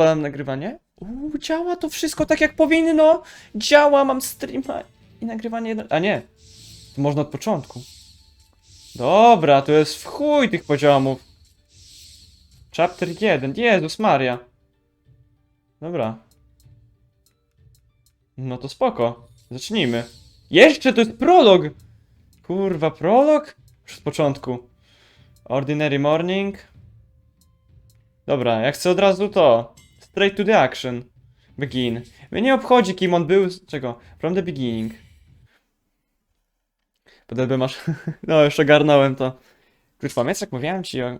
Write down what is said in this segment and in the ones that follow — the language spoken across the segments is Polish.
Odpalam nagrywanie. Uuu, działa to wszystko tak jak powinno. Działa, mam streama i nagrywanie jedno... A nie. To można od początku. Dobra, to jest w chuj tych poziomów. Chapter 1. Jezus Maria. Dobra. No to spoko. Zacznijmy. Jeszcze to jest prolog! Kurwa, prolog? Już od początku. Ordinary morning. Dobra, ja chcę od razu to. Straight to the action. Begin. Mnie nie obchodzi, kim on był. Czego? From the beginning. Potem masz. no, już ogarnąłem to. Klucz pamiętasz, jak mówiłem ci o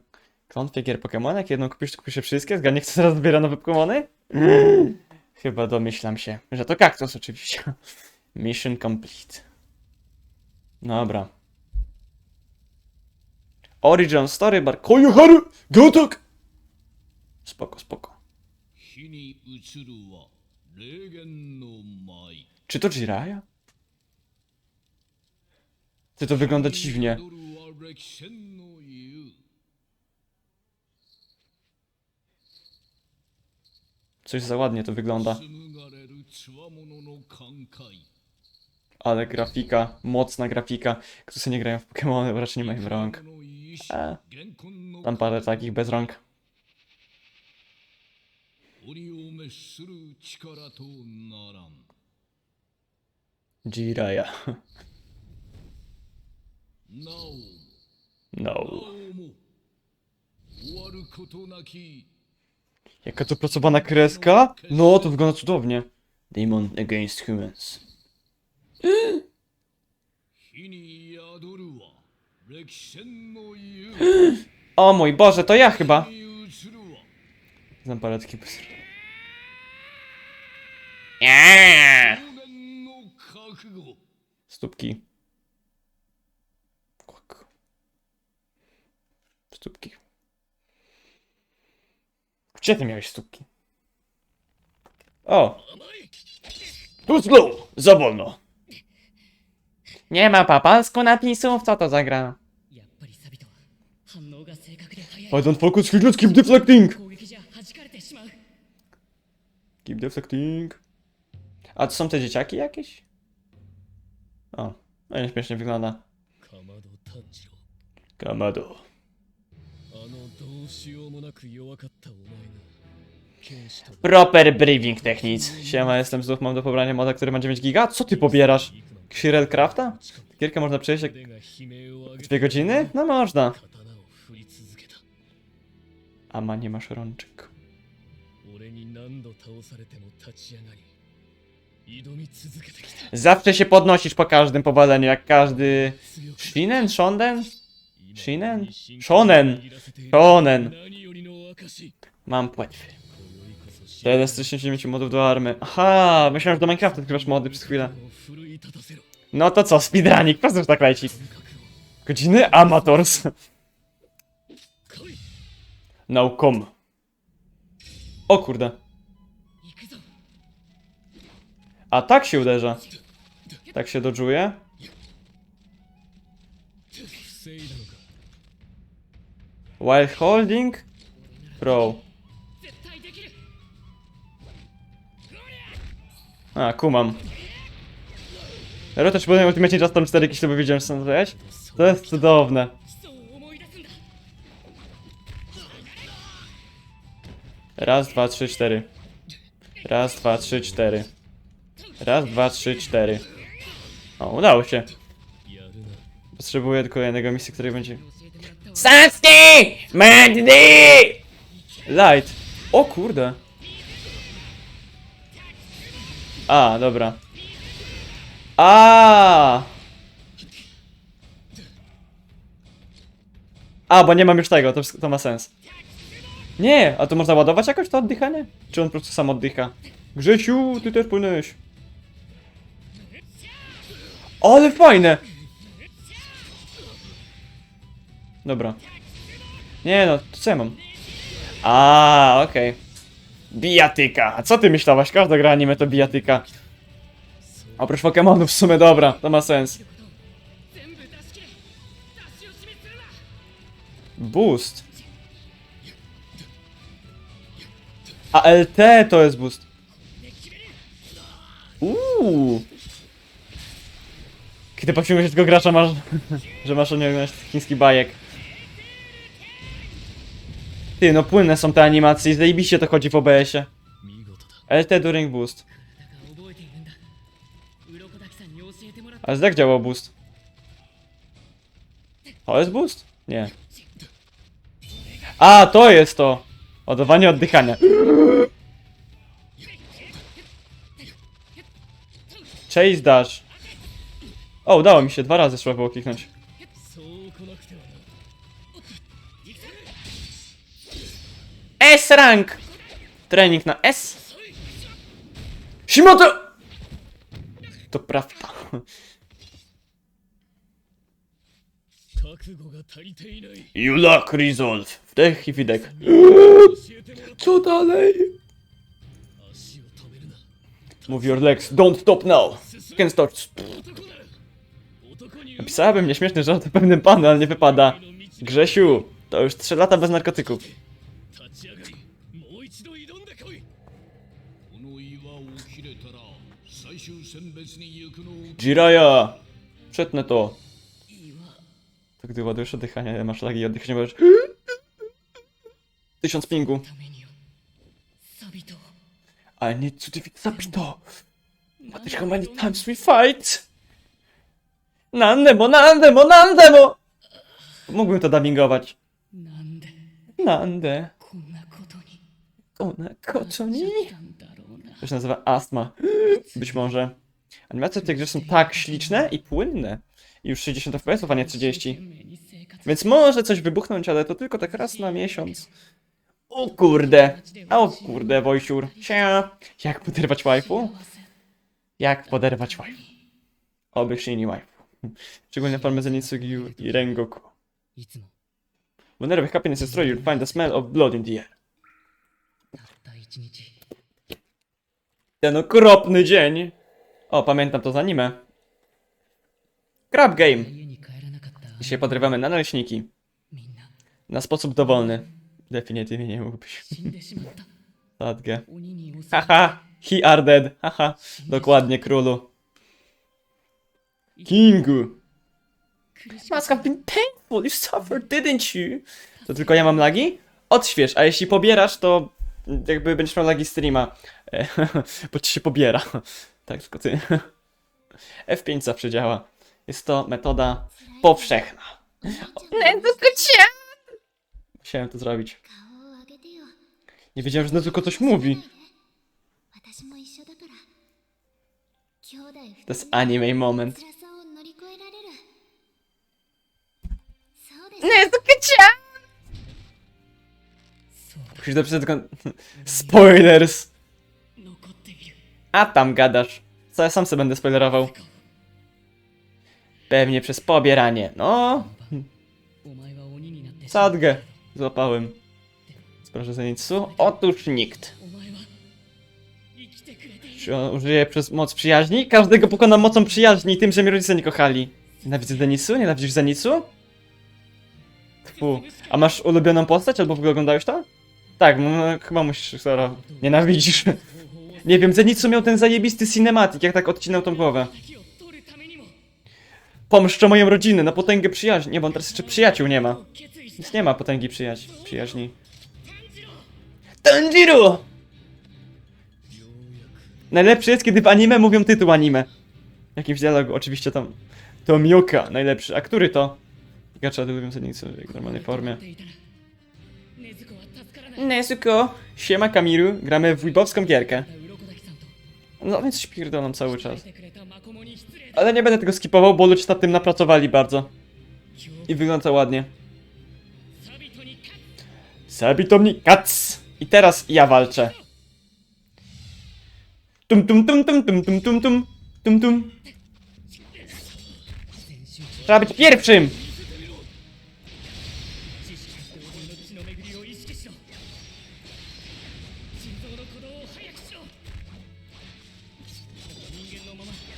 klątwie gier Pokémon? Jak jedną kupisz, to kupisz je wszystkie? Zgadnie, kto teraz zbiera nowe Pokémony? Chyba domyślam się, że to kaktus oczywiście. Mission complete. Dobra. Origin Story Bar Koyoharu Gotok! Spoko, spoko. Czy to Jiraiya? Czy to wygląda dziwnie? Coś za ładnie to wygląda. Ale grafika, mocna grafika. Którzy nie grają w Pokémony, raczej nie mają rąk. E, tam parę takich bez rąk. 鬼を滅する力とならん Jiraya. なお No. なおも終わることなき Jaka to pracowana kreska? No, to wygląda cudownie. Demon against humans. 火に宿るは歴戦の湯 O mój Boże, to ja chyba. Znam parę takich psów. Stópki. Stópki. Gdzie ty miałeś stópki? O! Tuzlu! Za wolno! Nie ma papalsku napisów, co to za gra? Pardon, focus ludzkim deflecting! Keep deflecting. A to są te dzieciaki jakieś? O, no śmiesznie wygląda. Kamado. Proper briefing technic. Siema, jestem znów, mam do pobrania moda, który ma 9 giga. Co ty pobierasz? Xirel Crafta? Gierkę można przejść jak... Dwie godziny? No można. Ama, nie masz rączek. Zawsze się podnosisz po każdym powaleniu, jak każdy... Shinen? Shonden? Shinen? Shonen! Shonen! Mam płetwy. Teraz 189 modów do army. Aha, myślałem, że do Minecrafta odkrywasz mody przez chwilę. No to co, speedrunik, po prostu tak leci. Godziny amators. No come. O kurde. A tak się uderza. Tak się dodżuje. While holding Pro. A, kumam. Rota, czy będę ultimacie Just Storm 4 jeśli by widziałem, co to jest cudowne. Raz, dwa, trzy, cztery. Raz, dwa, trzy, cztery. Raz, dwa, trzy, cztery. O, udało się. Potrzebuję tylko jednego misji, który będzie... Sasuke! Mandy! Light! O kurde! A, dobra. A! A, bo nie mam już tego, to, to ma sens. Nie, a to można ładować jakoś to oddychanie? Czy on po prostu sam oddycha? Grzesiu, ty też płynęłeś. Ale fajne! Dobra. Nie no, to co ja mam? A, okej. Okay. Bijatyka. A co ty myślałaś? Każda gra anime to bijatyka. Oprócz Pokémonów w sumie, dobra, to ma sens. Boost. A LT to jest boost. Uuu. Kiedy patrzymy się tego gracza masz, że masz osiągnąć chiński bajek. Ty, no płynne są te animacje, zajebiście to chodzi w OBS-ie. LT during boost. Ale jak działał boost? To jest boost? Nie. A, to jest to! Ładowanie oddychania. Chase dash. O, udało mi się, dwa razy trzeba było kliknąć. S rank! Trening na S. Shimoto! To prawda. You lack resolve. Wdech i widek. Co dalej? Move your legs. Don't stop now. Can't stop. Napisałabym nieśmieszny żart o pewnym panu, ale nie wypada. Grzesiu, to już 3 lata bez narkotyków. Jiraya! Przetnę to. To gdy ładujesz oddychanie, masz lagi i oddychasz nie możesz... Tysiąc pingu. Ale nie cudownie, zabij to! Matej, how many times we fight? Nandemo, nandemo, nandemo! Mógłbym to dubbingować. Nande. Ona kotoni. To się nazywa astma. Być może. Animacje w tych grze są tak śliczne i płynne, już 60 fps, a nie 30. Więc może coś wybuchnąć, ale to tylko tak raz na miesiąc. O kurde! O kurde, Wojsiur. Sia! Jak poderwać waifu? Jak poderwać waifu? Oby silni waifu. Szczególnie parmezanie Sugiu i Rengoku. Whenever happiness is destroyed, you'll find the smell of blood in the air. Ten okropny dzień! O, pamiętam to z anime. Crab Game. Dzisiaj podrywamy na naleśniki. Na sposób dowolny. Definitywnie nie mógłbyś. Sadge. Haha, he are dead. Haha, dokładnie królu. Kingu. Must have been painful, you suffered, didn't you? To tylko ja mam lagi? Odśwież, a jeśli pobierasz, to jakby będziesz miał lagi streama. Bo ci się pobiera. Tak, tylko ty. F5 zawsze działa. Jest to metoda powszechna. Nędzę Musiałem to zrobić. Nie wiedziałem, że tylko coś mówi. To jest anime moment. Nezuka-chan! Musisz dopisać tylko... Spoilers! A tam gadasz. Co ja sam sobie będę spoilerował. Pewnie przez pobieranie. No. Sadgę. Złapałem. Proszę za nic. Otóż nikt. Czy on użyje przez moc przyjaźni? Każdego pokona mocą przyjaźni tym, że mi rodzice nie kochali. Nienawidzę Zenisu? Nienawidzisz Zenisu? Tfu. A masz ulubioną postać? Albo w ogóle oglądałeś to? Tak, no, chyba musisz, Sara. Nienawidzisz. nie wiem, Zenisu miał ten zajebisty cinematic, jak tak odcinał tą głowę. Pomszczę moją rodzinę na potęgę przyjaźni. Nie, bo on teraz jeszcze przyjaciół nie ma. Więc nie ma potęgi przyjaźni. przyjaźni. Tanjiro! Najlepszy jest, kiedy w anime mówią tytuł anime. Jakimś dialogu, oczywiście tam. To Miuka, najlepszy. A który to? Gaczady lubią sednicy w normalnej formie. Nezuko, siema Kamiru, gramy w wibowską gierkę. No więc śpierdolam cały czas. Ale nie będę tego skipował, bo ludzie nad tym napracowali bardzo. I wygląda ładnie. Sabitomni kac! I teraz ja walczę. Tum tum tum tum tum tum tum tum tum tum. Trzeba być pierwszym!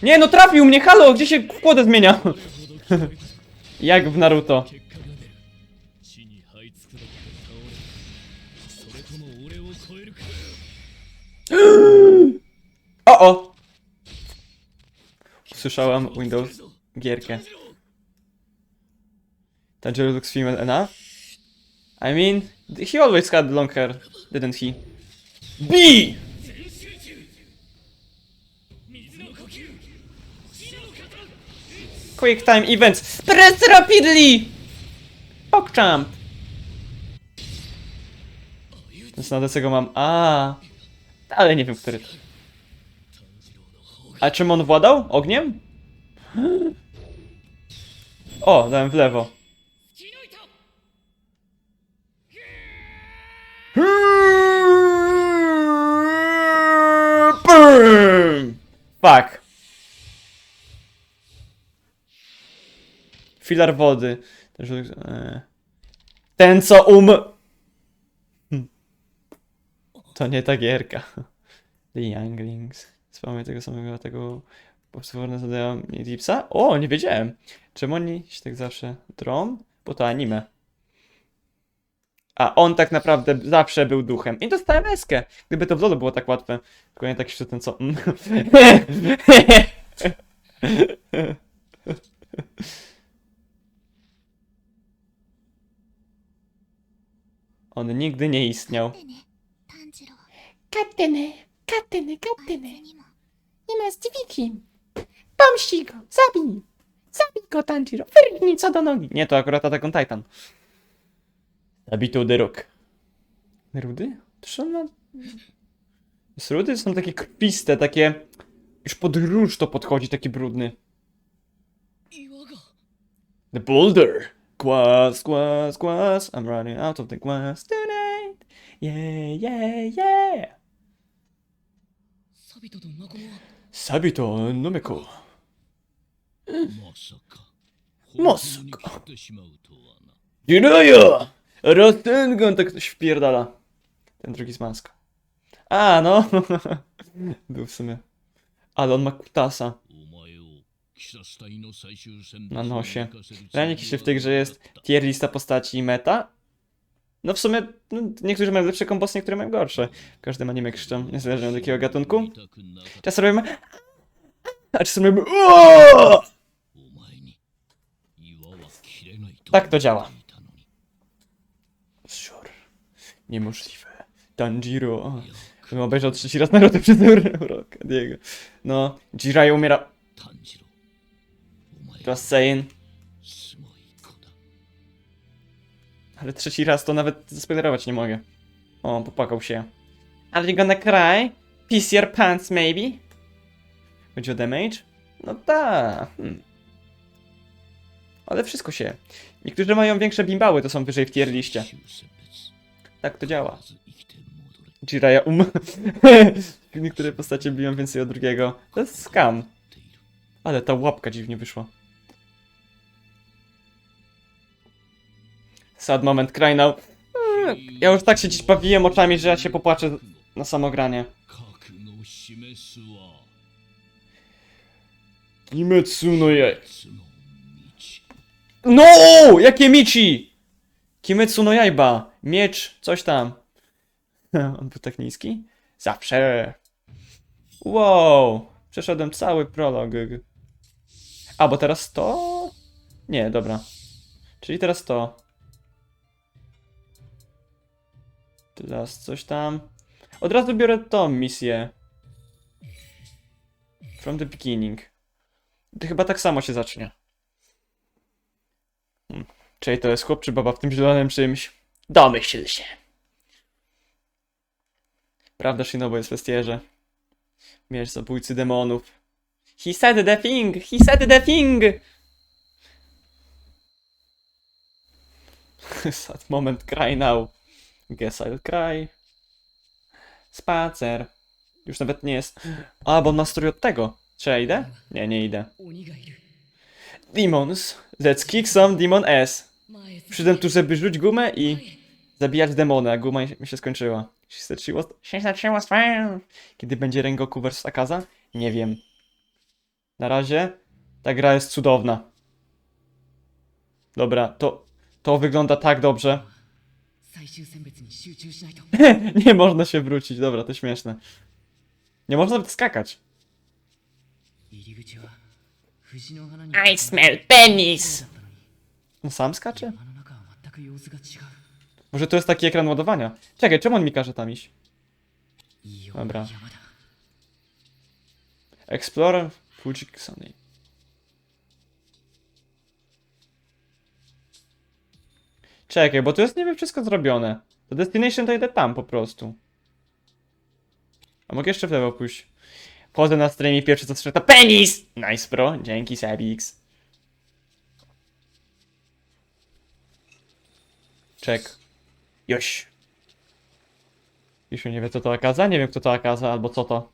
Nie no, trafił mnie, halo, gdzie się kłodę zmienia? Jak w Naruto. o o! Windows gierkę. Tanjiro looks female enough. I mean, he always had long hair, didn't he? B! Quick Time Events. Press Rapidly! PogChamp! Więc na DC mam. A, Ale nie wiem, który. A czym on władał? Ogniem? O, dałem w lewo. Fuck. Filar wody. Ten, e. Ten co um... Hm. To nie ta gierka. The Younglings. Wspomnę tego samego, tego potworne zadają mi Dipsa? O, nie wiedziałem. Czemu oni się tak zawsze drą? Bo to anime. A on tak naprawdę zawsze był duchem. I dostałem eskę. Gdyby to w LoLu było tak łatwe. Tylko nie tak jeszcze ten co... On nigdy nie istniał. Katene, katene, katene. Nie ma dziwiki. Pomści go, zabij. Zabij go, Tanjiro. Wyrgnij co do nogi. Nie, to akurat Attack on Titan. Zabity uderok. Rudy? Trzyma... Jest rudy? Są takie krwiste, takie... Już pod róż to podchodzi, taki brudny. The boulder. Kwas, kwas, kwas, I'm running out of the kwas tonight. Yeah, yeah, yeah. Sabito no meko. Ma suka. Jiraya! Rasengan tak ktoś wpierdala. Ten drugi z maska. A, no. Był w sumie. Ale on ma kutasa na nosie. Ranie się w tych, że jest tier lista postaci i meta. No w sumie no, niektórzy mają lepsze kombosy, niektóre mają gorsze. Każdy ma nie krzyczą, niezależnie od jakiego gatunku. Czasem robimy... A czasem robimy... Tak to działa. Sure. Niemożliwe. Tanjiro. Bym obejrzał trzeci raz narody przez rok. No, Jiraiya umiera... Tanjiro. Just saying. Ale trzeci raz to nawet zaspoilerować nie mogę. O, popakał się. Are you gonna cry? Piss your pants maybe? Chodzi o damage? No ta. Hmm. Ale wszystko się. Niektórzy mają większe bimbały, to są wyżej w tier liście. Tak to działa. Jiraya um. Niektóre postacie biją więcej od drugiego. To jest skam. Ale ta łapka dziwnie wyszła. Sad moment, cry now. Mm, Ja już tak się dziś bawiłem oczami, że ja się popłaczę na samogranie. 覚悟示すわ Kimetsu no jai. 別の道 No! Jakie mici! Kimetsu no jaiba. Miecz, coś tam. On był tak niski? Zawsze. Wow. Przeszedłem cały prolog. A, bo teraz to? Nie, dobra. Czyli teraz to. Teraz coś tam. Od razu biorę tą misję. From the beginning. To chyba tak samo się zacznie. Hmm. Czyli to jest chłop czy baba w tym zielonym czymś? Domyśl się. Prawda, Shinobu jest westierze. Miecz zabójcy demonów. He said the thing! He said the thing! Sad moment, cry now. Gesell Kraj. Spacer. Już nawet nie jest. A, bo on od tego. Czy ja idę? Nie, nie idę. Demons. Let's kick some demon ass. Przyszedłem tu, żeby rzucić gumę i zabijać demona. Guma mi się skończyła. Się zaczęło, się zaczęło Kiedy będzie Rengoku vs Akaza? Nie wiem. Na razie ta gra jest cudowna. Dobra, to, to wygląda tak dobrze. 最終選別に集中しないと Nie można się wrócić, dobra, to śmieszne. Nie można nawet skakać. 入り口は藤の花に I smell penis! On sam skacze? 山の中は全く様子が違う Może to jest taki ekran ładowania? Czekaj, czemu on mi każe tam iść? いいような Dobra. 山だ Explorer Fujikisony. Czekaj, bo tu jest niby wszystko zrobione. To destination to idę tam po prostu. A mogę jeszcze w lewo pójść. Wchodzę na streamie pierwszy co strzeta. PENIS! Nice bro, dzięki Sabix. Czek. Joś. Już nie wie co to Akaza, nie wiem kto to Akaza albo co to.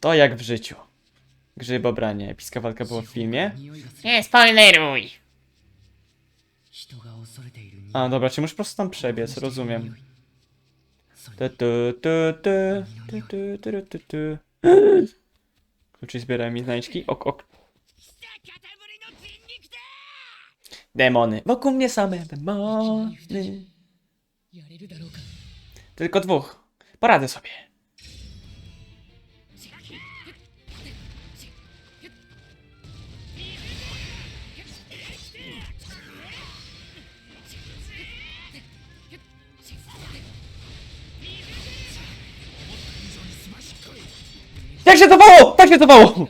To jak w życiu. Grzybobranie. Epicka walka była w filmie. Nie spoileruj! A, dobra, czy muszę po prostu tam przebiec, rozumiem. Kluczy zbierają mi znajdźki. Ok, ok. Demony. Wokół mnie same demony. Tylko dwóch. Poradzę sobie. Tak się cofało! Tak się cofało!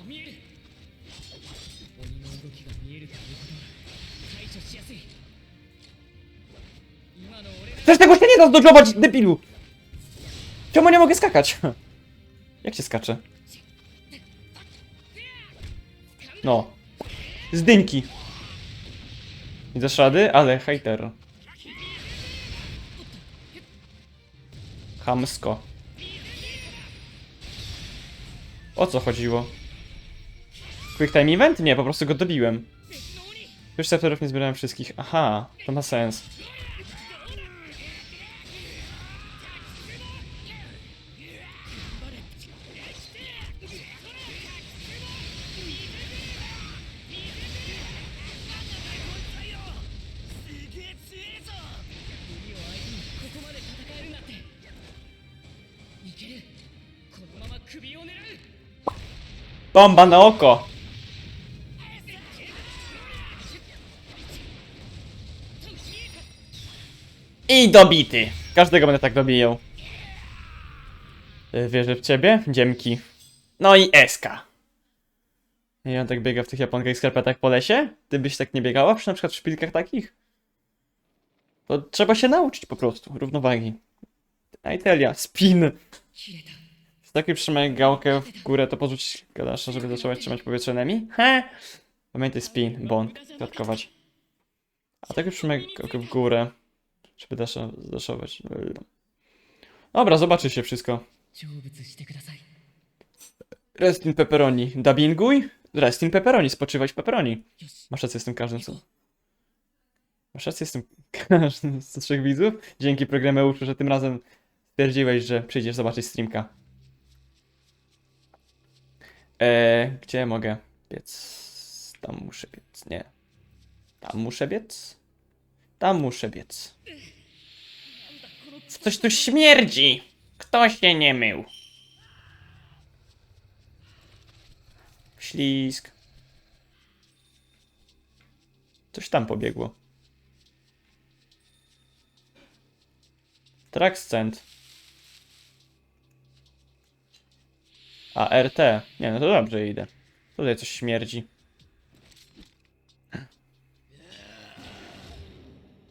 Też tego się nie da zdodżować, debilu! Czemu nie mogę skakać? Jak się skacze? No. Z. Nie dasz? Ale hejter. Hamsko. O co chodziło? Quick time event? Nie, po prostu go dobiłem. Już nie zbierałem wszystkich. Aha, to ma sens. Bomba na oko! I dobity! Każdego będę tak dobijał. Y, Wierzę w ciebie, dziemki. No i Eska. I on tak biega w tych japonkach i skarpetach po lesie? Ty byś tak nie biegała przy na przykład w szpilkach takich? To trzeba się nauczyć po prostu, równowagi. Aitelia, spin. Z takiej trzymaj gałkę w górę, to porzuć gadasza, żeby zaczęła trzymać powietrze nemi. He! Pamiętaj spin, bon, klatkować. A tak trzymaj gałkę w górę, żeby dasza. Dobra, zobaczy się wszystko. Rest in pepperoni. Dubbinguj? Rest in pepperoni, spoczywaj w pepperoni. Masz rację z tym każdym, co... Masz rację z tym każdym z trzech widzów? Dzięki programie że tym razem stwierdziłeś, że przyjdziesz zobaczyć streamka. Eee, gdzie mogę biec? Tam muszę biec, nie. Tam muszę biec? Tam muszę biec. Coś tu śmierdzi! Kto się nie mył? Ślisk. Coś tam pobiegło. Trackscent. A, RT. Nie, no to dobrze idę. Tutaj coś śmierdzi.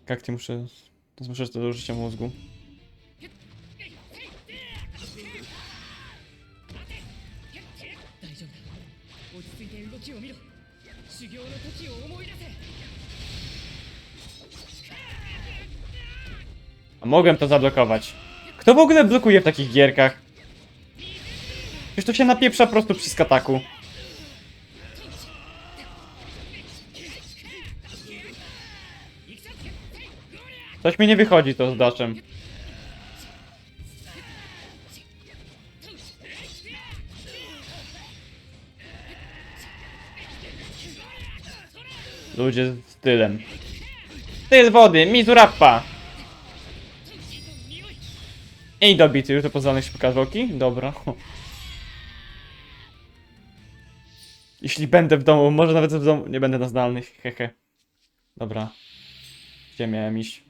Jak ty muszę... Teraz muszę to do mózgu. A mogłem to zablokować. Kto w ogóle blokuje w takich gierkach? Przecież to się napieprza po prostu przy ataku. Coś mi nie wychodzi to z daszem. Ludzie z stylem. Styl wody, Mizurappa! I dobity, już to pozwalanych się pokazałki? Dobra. Jeśli będę w domu, może nawet w domu, nie będę na zdalnych, hehe. Dobra. Gdzie miałem iść?